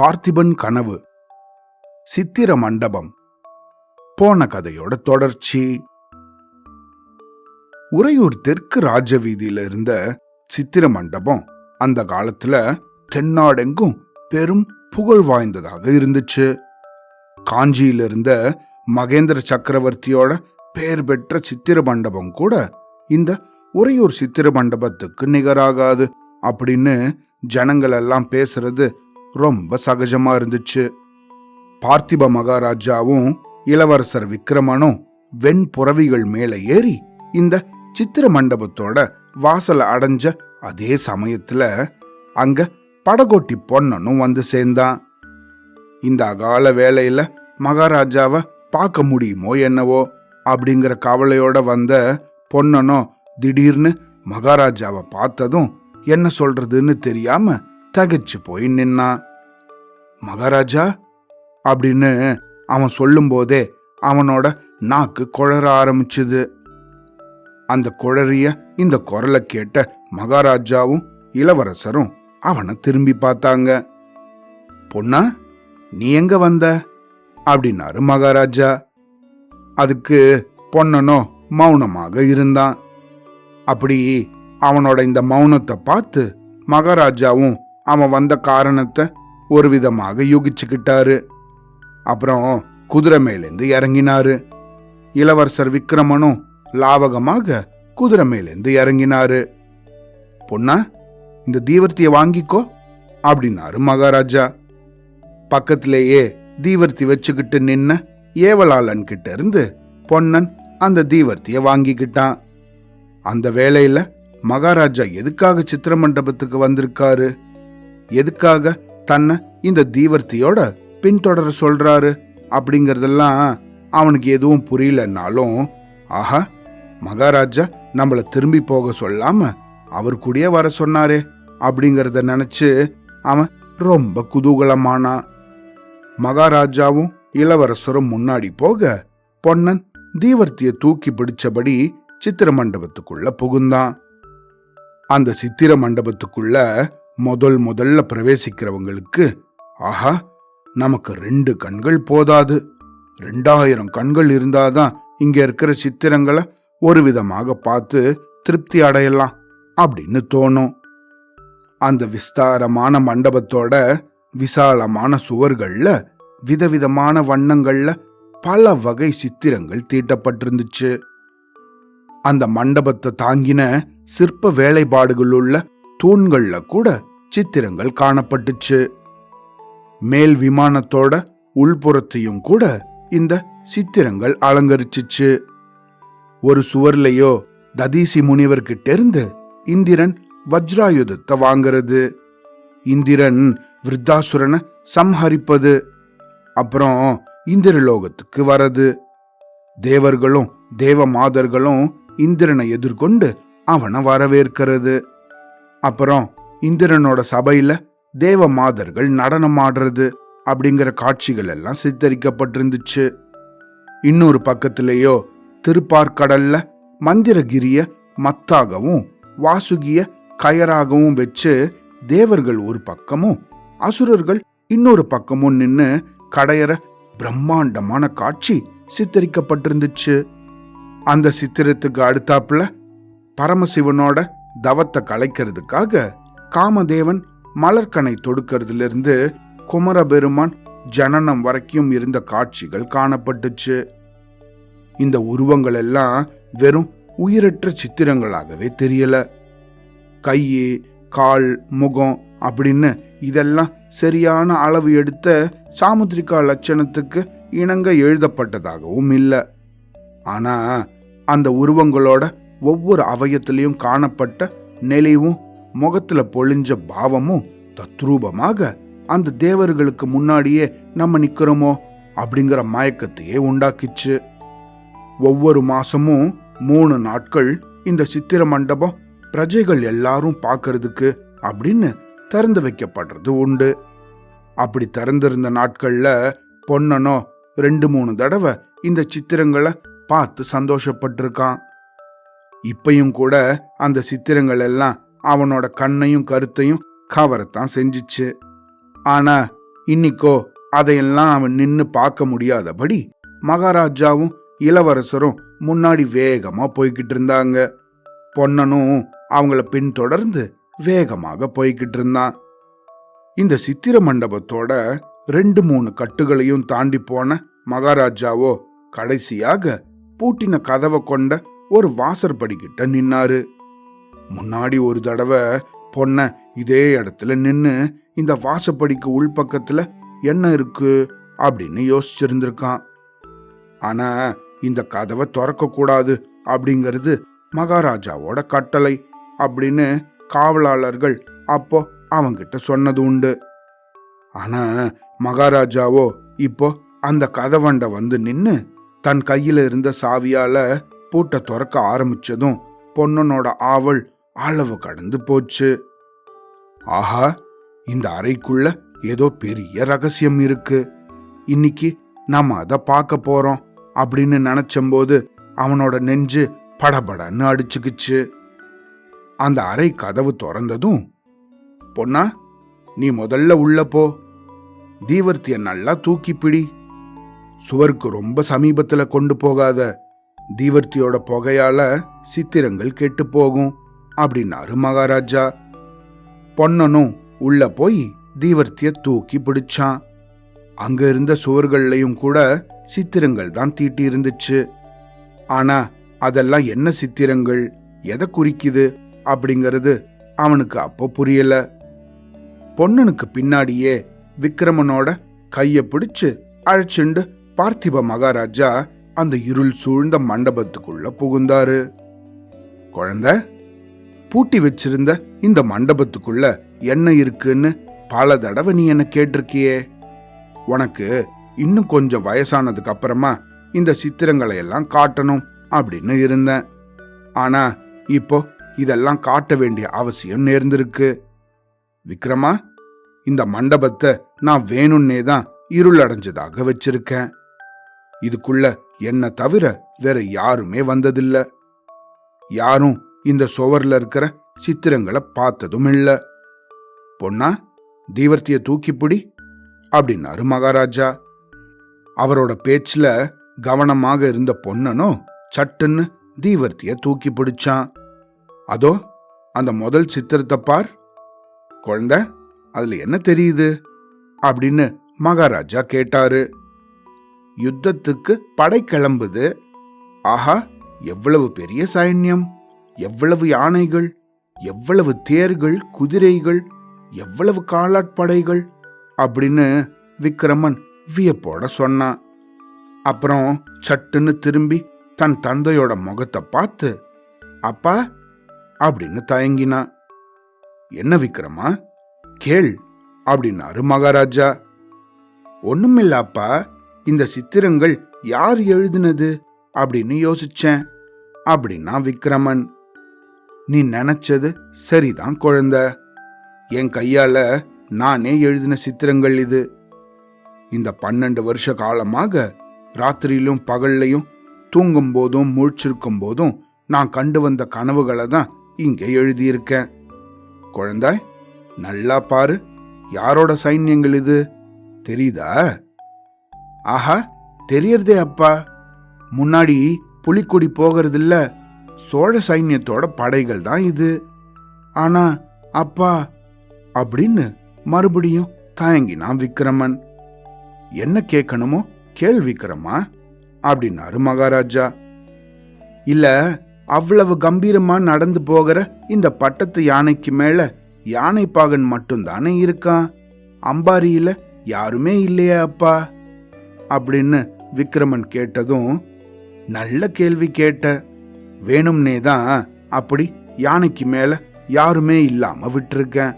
பார்த்திபன் கனவு. சித்திர மண்டபம். போன கதையோட தொடர்ச்சி. உறையூர் தெற்கு ராஜவீதியில இருந்த சித்திர மண்டபம் அந்த காலத்துல தென்னாடெங்கும் பெரும் புகழ் வாய்ந்ததாக இருந்துச்சு. காஞ்சியில இருந்த மகேந்திர சக்கரவர்த்தியோட பெயர் பெற்ற சித்திர மண்டபம் கூட இந்த உறையூர் சித்திர மண்டபத்துக்கு நிகராகாது அப்படின்னு ஜனங்கள் எல்லாம் பேசுறது ரொம்ப சகஜமா இருந்துச்சு. பார்த்திப மகாராஜாவும் இளவரசர் விக்ரமனும் வெண்புறவிகள் மேல ஏறி இந்த சித்திர மண்டபத்தோட வாசல அடைஞ்ச அதே சமயத்துல அங்க படகோட்டி பொன்னனும் வந்து சேர்ந்தான். இந்த அகால வேலையில மகாராஜாவை பார்க்க முடியுமோ என்னவோ அப்படிங்கிற கவலையோட வந்த பொன்னனும் திடீர்னு மகாராஜாவை பார்த்ததும் என்ன சொல்றதுன்னு தெரியாம தகைச்சு போய் நின்னான் மகாராஜா அப்படின்னு அவன் சொல்லும்போதே அவனோட நாக்கு குழற ஆரம்பிச்சுது. அந்த குழறிய இந்த குரலை கேட்ட மகாராஜாவும் இளவரசரும் அவனை திரும்பி பார்த்தாங்க. பொண்ணா நீ எங்க வந்த? அப்படின்னாரு மகாராஜா. அதுக்கு பொன்னனோ மௌனமாக இருந்தான். அப்படி அவனோட இந்த மௌனத்தை பார்த்து மகாராஜாவும் அவன் வந்த காரணத்தை ஒரு விதமாக யூகிச்சுக்கிட்டாரு. அப்புறம் குதிரை மேலேந்து இறங்கினாரு. இளவரசர் விக்ரமனும் லாவகமாக குதிரை மேலேந்து இறங்கினாரு. பொண்ணா இந்த தீவர்த்தியை வாங்கிக்கோ அப்படின்னாரு மகாராஜா. பக்கத்திலேயே தீவர்த்தி வச்சுக்கிட்டு நின்ன ஏவலாளன் கிட்ட இருந்து பொன்னன் அந்த தீவர்த்தியை வாங்கிக்கிட்டான். அந்த வேலையில மகாராஜா எதுக்காக சித்திர மண்டபத்துக்கு வந்திருக்காரு? எதுக்காக தன்னை இந்த தீவர்த்தியோட பின்தொடர சொல்றாரு? அப்படிங்கறதெல்லாம் அவனுக்கு எதுவும் புரியலன்னாலும் ஆஹா மகாராஜா நம்மள திரும்பி போக சொல்லாம அவர் கூடயே வர சொன்னாரே அப்படிங்கறத நினைச்சு அவன் ரொம்ப குதூகலமானான் மகாராஜாவும் இளவரசரும் முன்னாடி போக பொன்னன் தீவர்த்திய தூக்கி பிடிச்சபடி சித்திர மண்டபத்துக்குள்ள புகுந்தான். அந்த சித்திர மண்டபத்துக்குள்ள முதல் முதல்ல பிரவேசிக்கிறவங்களுக்கு ஆஹா நமக்கு ரெண்டு கண்கள் போதாது. ரெண்டாயிரம் கண்கள் இருந்தாதான் இங்க இருக்கிற சித்திரங்களை ஒரு விதமாக பார்த்து திருப்தி அடையலாம் அப்படின்னு தோணும். அந்த விஸ்தாரமான மண்டபத்தோட விசாலமான சுவர்கள்ல விதவிதமான வண்ணங்கள்ல பல வகை சித்திரங்கள் தீட்டப்பட்டிருந்துச்சு. அந்த மண்டபத்தை தாங்கின சிற்ப வேலைப்பாடுகளுள்ள தூண்கள்ல கூட சித்திரங்கள் காணப்பட்டுச்சு. மேல் விமானத்தோட உள்புறத்தையும் கூட இந்த சித்திரங்கள் அலங்கரிச்சுச்சு. ஒரு சுவர்லயோ ததீசி முனிவர்கிட்ட இருந்து இந்திரன் வஜ்ராயுதத்தை வாங்குறது. இந்திரன் விருத்தாசுரனை சம்ஹரிப்பது. அப்புறம் இந்திரலோகத்துக்கு வரது. தேவர்களும் தேவ மாதர்களும் இந்திரனை எதிர்கொண்டு அவனை வரவேற்கிறது. அப்புறம் இந்திரனோட சபையில தேவ மாதர்கள் நடனம் ஆடுறது அப்படிங்கிற காட்சிகள் எல்லாம் சித்தரிக்கப்பட்டிருந்துச்சு. இன்னொரு பக்கத்திலேயோ திருப்பார்கடல்ல மந்திரகிரிய மத்தாகவும் வாசுகிய கயராகவும் வச்சு தேவர்கள் ஒரு பக்கமும் அசுரர்கள் இன்னொரு பக்கமும் நின்று கடையற பிரம்மாண்டமான காட்சி சித்தரிக்கப்பட்டிருந்துச்சு. அந்த சித்திரத்துக்கு அடுத்தாப்புல பரமசிவனோட தவத்தை கலைக்கிறதுக்காக காமதேவன் மலர்கனை தொடுக்கிறதுலேருந்து குமரபெருமான் ஜனனம் வரைக்கும் இருந்த காட்சிகள் காணப்பட்டுச்சு. இந்த உருவங்கள் எல்லாம் வெறும் உயிரற்ற சித்திரங்களாகவே தெரியல. கையு கால் முகம் அப்படின்னு இதெல்லாம் சரியான அளவு எடுத்த சாமுத்திரிகா லட்சணத்துக்கு இணங்க எழுதப்பட்டதாகவும் இல்லை. ஆனால் அந்த உருவங்களோட ஒவ்வொரு அவயத்திலையும் காணப்பட்ட நெளிவும் முகத்துல பொழிஞ்ச பாவமும் தத்ரூபமாக அந்த தேவர்களுக்கு முன்னாடியே நம்ம நிக்கிறோமோ அப்படிங்கிற மயக்கத்தையே உண்டாக்கிச்சு. ஒவ்வொரு மாசமும் மூணு நாட்கள் இந்த சித்திர மண்டபம் பிரஜைகள் எல்லாரும் பார்க்கறதுக்கு அப்படின்னு திறந்து வைக்கப்படுறது உண்டு. அப்படி திறந்திருந்த நாட்கள்ல பொன்னனோ ரெண்டு மூணு தடவை இந்த சித்திரங்களை பார்த்து சந்தோஷப்பட்டிருக்கான். இப்பயும் கூட அந்த சித்திரங்கள் எல்லாம் அவனோட கண்ணையும் கருத்தையும் கவரத்தான் செஞ்சுச்சு. ஆனா இன்னிக்கோ அதையெல்லாம் அவன் நின்னு பார்க்க முடியாதபடி மகாராஜாவும் இளவரசரும் முன்னாடி வேகமா போய்கிட்டு இருந்தாங்க பொன்னனும் அவங்கள பின்தொடர்ந்து வேகமாக போய்கிட்டு இருந்தான் இந்த சித்திர மண்டபத்தோட ரெண்டு மூணு கட்டுகளையும் தாண்டி போன மகாராஜாவோ கடைசியாக பூட்டின கதவை கொண்ட ஒரு வாசற்படிக்கிட்ட நின்னாரு. முன்னாடி ஒரு தடவை பொண்ண இதே இடத்துல நின்னு இந்த வாசப்படிக்கு உள்பக்கத்துல என்ன இருக்கு? அப்படின்னு யோசிச்சிருந்திருக்கான். ஆனா இந்த கதவை திறக்க கூடாது அப்படிங்கிறது மகாராஜாவோட கட்டளை அப்படின்னு காவலாளர்கள் அப்போ அவங்கிட்ட சொன்னது உண்டு. ஆனா மகாராஜாவோ இப்போ அந்த கதவண்ட வந்து நின்னு தன் கையில இருந்த சாவியால பூட்டை திறக்க ஆரம்பிச்சதும் பொன்னனோட ஆவல் அளவு கடந்து போச்சு. ஆஹா இந்த அறைக்குள்ள ஏதோ பெரிய ரகசியம் இருக்கு. இன்னைக்கு நாம அதை பார்க்க போறோம் அப்படின்னு நினைச்சம்போது அவனோட நெஞ்சு படபடன்னு அடிச்சுக்குச்சு. அந்த அறை கதவு திறந்ததும் பொன்னா நீ முதல்ல உள்ள போ. தீவர்த்திய நல்லா தூக்கி பிடி சுவருக்கு ரொம்ப சமீபத்தில் கொண்டு போகாத தீவர்த்தியோட புகையால சித்திரங்கள் கெட்டு போகும் அப்படின்னாரு மகாராஜா. பொன்னனும் உள்ள போய் தீவர்த்திய தூக்கி பிடிச்சான். அங்க இருந்த சுவர்கள்லையும் கூட சித்திரங்கள் தான் தீட்டி இருந்துச்சு. ஆனா அதெல்லாம் என்ன சித்திரங்கள்? எதை குறிக்குது? அப்படிங்கிறது அவனுக்கு அப்போ புரியல. பொன்னனுக்கு பின்னாடியே விக்ரமனோட கைய பிடிச்சு அழைச்சிண்டு பார்த்திப மகாராஜா அந்த இருள் சூழ்ந்த மண்டபத்துக்குள்ள புகுந்தாரு. குழந்தை பூட்டி வச்சிருந்த இந்த மண்டபத்துக்குள்ள என்ன இருக்குன்னு பல தடவை நீ என்ன கேட்டிருக்கியே? உனக்கு இன்னும் கொஞ்சம் வயசானதுக்கு அப்புறமா இந்த சித்திரங்களை எல்லாம் காட்டணும் அப்படின்னு இருந்தேன். ஆனா இப்போ இதெல்லாம் காட்ட வேண்டிய அவசியம் நேர்ந்திருக்கு. விக்ரமா இந்த மண்டபத்தை நான் வேணும்னே தான் இருள் அடைஞ்சதாக வச்சிருக்கேன். இதுக்குள்ள என்ன தவிர வேற யாருமே வந்ததில்ல. யாரும் இந்த சுவர்ல இருக்கிற சித்திரங்களை பார்த்ததும் இல்ல பொன்னா தீவர்த்திய தூக்கிப்பிடி அப்படின்னாரு மகாராஜா. அவரோட பேச்சுல கவனமாக இருந்த பொன்னனும் சட்டுன்னு தீவர்த்திய தூக்கி பிடிச்சான் அதோ அந்த முதல் சித்திரத்தை பார். குழந்த அதுல என்ன தெரியுது? அப்படின்னு மகாராஜா கேட்டாரு. யுத்தத்துக்கு படை கிளம்புது. ஆஹா எவ்வளவு பெரிய சைன்யம். எவ்வளவு யானைகள். எவ்வளவு தேர்கள் குதிரைகள். எவ்வளவு காலாட்படைகள். அப்படின்னு விக்ரமன் வியப்போட சொன்னான் அப்புறம் சட்டுன்னு திரும்பி தன் தந்தையோட முகத்தை பார்த்து அப்பா அப்படின்னு தயங்கினான் என்ன விக்ரமா? கேள் அப்படின்னாரு மகாராஜா. ஒண்ணுமில்ல அப்பா. இந்த சித்திரங்கள் யார் எழுதினது அப்படின்னு யோசிச்சேன். அப்படின்னா விக்ரமன். நீ நினைச்சது சரிதான் குழந்த. என் கையால நானே எழுதின சித்திரங்கள் இது. இந்த பன்னெண்டு வருஷ காலமாக ராத்திரியிலும் பகல்லையும் தூங்கும் போதும் முழிச்சிருக்கும் போதும் நான் கண்டு வந்த கனவுகளை தான் இங்கே எழுதியிருக்கேன். குழந்தாய் நல்லா பாரு. யாரோட சைன்யங்கள் இது? தெரியுதா? ஆஹா தெரியறதே அப்பா. முன்னாடி புலிக்கொடி போகிறதில்ல சோழ சைன்யத்தோட படைகள் தான் இது. ஆனா அப்பா அப்படின்னு மறுபடியும் தயங்கினான் விக்ரமன். என்ன கேட்கணுமோ கேள் விக்ரமா அப்படின்னாரு மகாராஜா. இல்ல அவ்வளவு கம்பீரமா நடந்து போகிற இந்த பட்டத்து யானைக்கு மேல யானைப்பாகன் மட்டும்தானே இருக்கான். அம்பாரியில யாருமே இல்லையா அப்பா. அப்படின்னு விக்ரமன் கேட்டதும் நல்ல கேள்வி கேட்ட. வேணும்னே தான் அப்படி யானைக்கு மேல யாருமே இல்லாம விட்டிருக்கேன்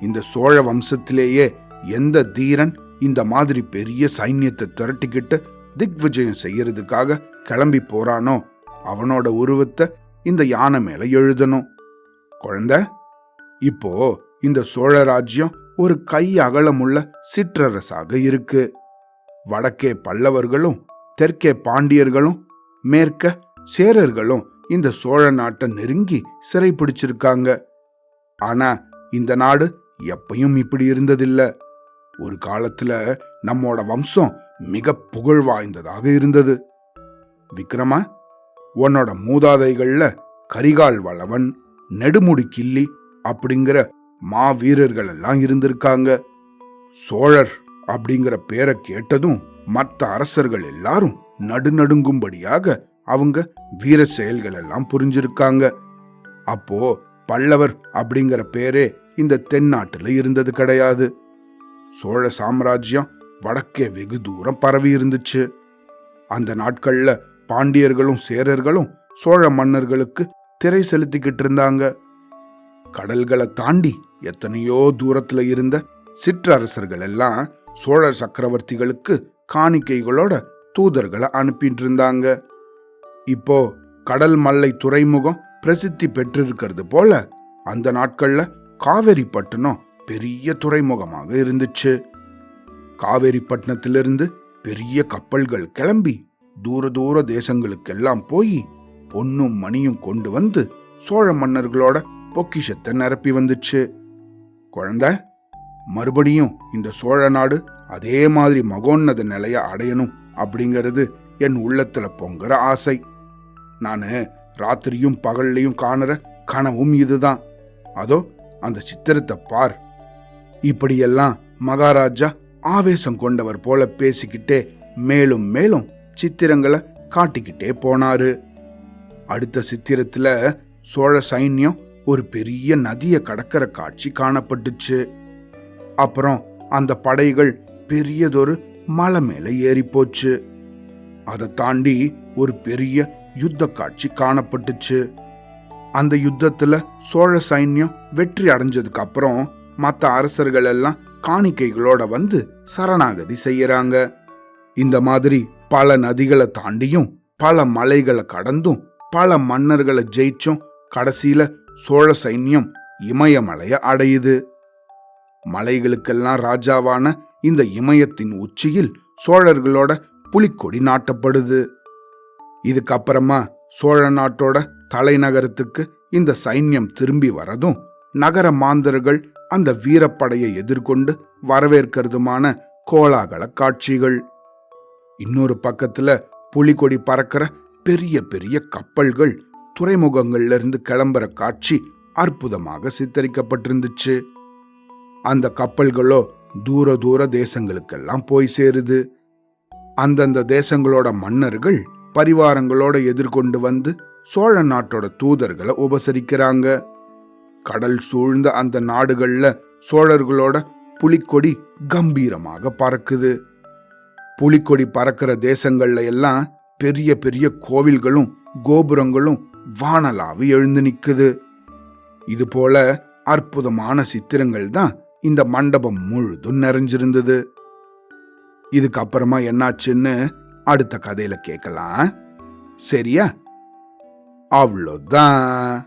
இந்த சோழ வம்சத்திலேயே எந்த தீரன் இந்த மாதிரி பெரிய சைன்யத்தை திரட்டிக்கிட்டு திக்விஜயம் செய்யறதுக்காக கிளம்பி போறானோ அவனோட உருவத்தை இந்த யானை மேல எழுதணும். குழந்தை இப்போ இந்த சோழ ராஜ்யம் ஒரு கை அகலமுள்ள சிற்றரசாக இருக்கு. வடக்கே பல்லவர்களும் தெற்கே பாண்டியர்களும் மேற்க சேரர்களும் இந்த சோழ நாட்டை நெருங்கி சிறை பிடிச்சிருக்காங்க. ஆனா இந்த நாடு எப்பையும் இப்படி இருந்ததில்ல. ஒரு காலத்துல நம்மோட வம்சம் மிக புகழ் வாய்ந்ததாக இருந்தது. விக்ரமா உன்னோட மூதாதைகள்ல கரிகால் வளவன் நெடுமுடி கிள்ளி அப்படிங்கிற மாவீரர்கள் எல்லாம் இருந்திருக்காங்க. சோழர் அப்படிங்கிற பேரை கேட்டதும் மற்ற அரசர்கள் எல்லாரும் நடுநடுங்கும்படியாக அவங்க வீர செயல்கள் எல்லாம் புரிஞ்சிருக்காங்க. அப்போ பல்லவர் அப்படிங்கிற பேரே இந்த தென்னாட்டுல இருந்தது கிடையாது. சோழ சாம்ராஜ்யம் வடக்கே வெகு தூரம் பரவி இருந்துச்சு. அந்த நாட்கள்ல பாண்டியர்களும் சேரர்களும் சோழ மன்னர்களுக்கு திரை செலுத்திக்கிட்டு இருந்தாங்க. கடல்களை தாண்டி எத்தனையோ தூரத்துல இருந்த சிற்றரசர்கள் எல்லாம் சோழர் சக்கரவர்த்திகளுக்கு காணிக்கைகளோட தூதர்களை அனுப்பிட்டு இருந்தாங்க இப்போ கடல் மல்லை துறைமுகம் பிரசித்தி பெற்றிருக்கிறது போல அந்த நாட்கள்ல காவேரி பட்டணம் பெரிய துறைமுகமாக இருந்துச்சு. காவேரி பட்டணத்திலிருந்து பெரிய கப்பல்கள் கிளம்பி தூர தூர தேசங்களுக்கெல்லாம் போய் பொன்னும் மணியும் கொண்டு வந்து சோழ மன்னர்களோட பொக்கிஷத்தை நிரப்பி வந்துச்சு. குழந்தை மறுபடியும் இந்த சோழ நாடு அதே மாதிரி மகோன்னத நிலைய அடையணும் அப்படிங்கிறது என் உள்ளத்துல பொங்குற ஆசை. நான் ராத்திரியும் பகல்லையும் காணுற கனவும் இதுதான். அதோ அந்த சித்திரத்தை பார். இப்படியெல்லாம் மகாராஜா ஆவேசம் கொண்டவர் போல பேசிக்கிட்டே மேலும் மேலும் சித்திரங்களை காட்டிக்கிட்டே போனாரு. அடுத்த சித்திரத்துல சோழ சைன்யம் ஒரு பெரிய நதியை கடக்கிற காட்சி காணப்பட்டுச்சு. அப்புறம் அந்த படைகள் பெரியதொரு மலை மேல ஏறி போச்சு அதை தாண்டி ஒரு பெரிய யுத்த காட்சி காணப்பட்டுச்சு. அந்த யுத்தத்துல சோழ சைன்யம் வெற்றி அடைஞ்சதுக்கு அப்புறம் மற்ற அரசர்கள் எல்லாம் காணிக்கைகளோட வந்து சரணாகதி செய்யறாங்க. இந்த மாதிரி பல நதிகளை தாண்டியும் பல மலைகளை கடந்தும் பல மன்னர்களை ஜெயிச்சும் கடைசியில சோழ சைன்யம் இமயமலைய அடையுது. மலைகளுக்கெல்லாம் ராஜாவான இந்த இமயத்தின் உச்சியில் சோழர்களோட புலிக்கொடி நாட்டப்படுது. இதுக்கப்புறமா சோழ நாட்டோட தலைநகரத்துக்கு இந்த சைன்யம் திரும்பி வரதும் நகர மாந்தர்கள் அந்த வீரப்படையை எதிர்கொண்டு வரவேற்கிறதுமான கோலாகல காட்சிகள். இன்னொரு பக்கத்துல புலிகொடி பறக்கிற பெரிய பெரிய கப்பல்கள் துறைமுகங்கள்ல இருந்து கிளம்புற காட்சி அற்புதமாக சித்தரிக்கப்பட்டிருந்துச்சு. அந்த கப்பல்களோ தூர தூர தேசங்களுக்கெல்லாம் போய் சேருது. அந்தந்த தேசங்களோட மன்னர்கள் பரிவாரங்களோட எதிர்கொண்டு வந்து சோழ நாட்டோட தூதர்களை உபசரிக்கிறாங்க. கடல் சூழ்ந்த அந்த நாடுகள்ல சோழர்களோட புலிக்கொடி கம்பீரமாக பறக்குது. புலிக்கொடி பறக்கிற தேசங்கள்ல எல்லாம் பெரிய பெரிய கோவில்களும் கோபுரங்களும் வானலாவி எழுந்து நிற்குது இது போல அற்புதமான சித்திரங்கள் தான் இந்த மண்டபம் முழுதும் நிறைஞ்சிருந்தது. இதுக்கப்புறமா என்னாச்சுன்னு அடுத்த கதையில கேட்கலாம். சரியா? அவ்வளோதான்.